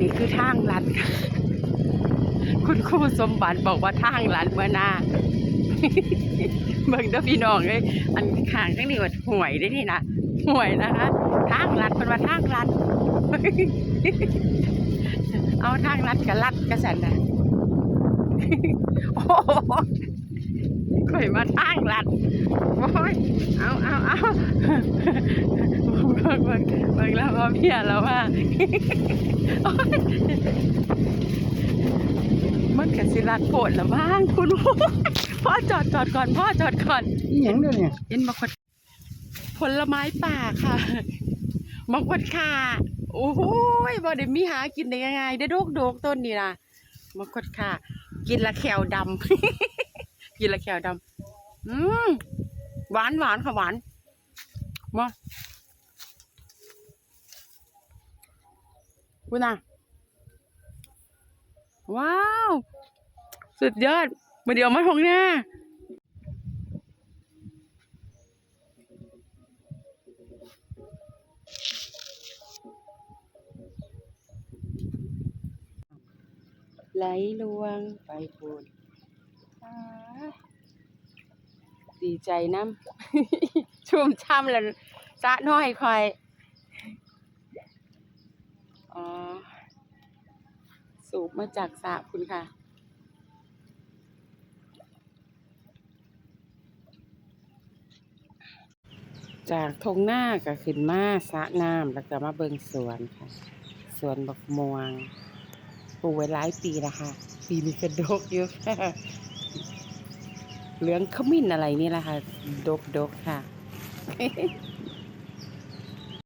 นี้คือทางลัด คุณครูสมบัติบอกว่าทางลัดเมื่อนาเบิ่งเด้อพี่น้องเลยอันขางทั้งนี้ว่าห่วยได้นี่นะห่วยนะคะทางลัดเป็นว่าทางลัด เอาทางลัดกับลัดกระสันนะโอ้ข่อยมาทางลัดโอ้ยเอาเอาเอา วว่าเพี้ยแล้วว่าโอ๊ยมันกสิลัดโผดละบ้างคุณพ่อจอดจอดก่อนพ่อจอดก่อนอีหยังเด้อเนี่ยเห็นมะขดผลไม้ป่าค่ะมะขดข่าโอ้โหยบ่ได้มีหากินได้ง่ายๆได้โดกโดกต้นนี่นะมะขดข่ากินละแขวดำกินละแขวดำอืมหวานหวานค่ะหวานมา คุณน่ะว้าว สุดยอดมาเดี๋ยวมาทงหน้าไหลลวงไปพูนอ่าดีใจน้ำชุ่มช่ำแล้วสะน้อยคอย อ๋อ สูบมาจากสระคุณค่ะ จากทงหน้าก็ขึ้นมาสระน้ำแล้วก็มาเบิงสวนค่ะ สวนบักม่วง ปลูกไว้หลายปีแล้วค่ะ ปีนี้ก็ดกอยู่ค่ะเหลืองขมิ้นอะไรนี่แหละค่ะ ดกดกๆค่ะ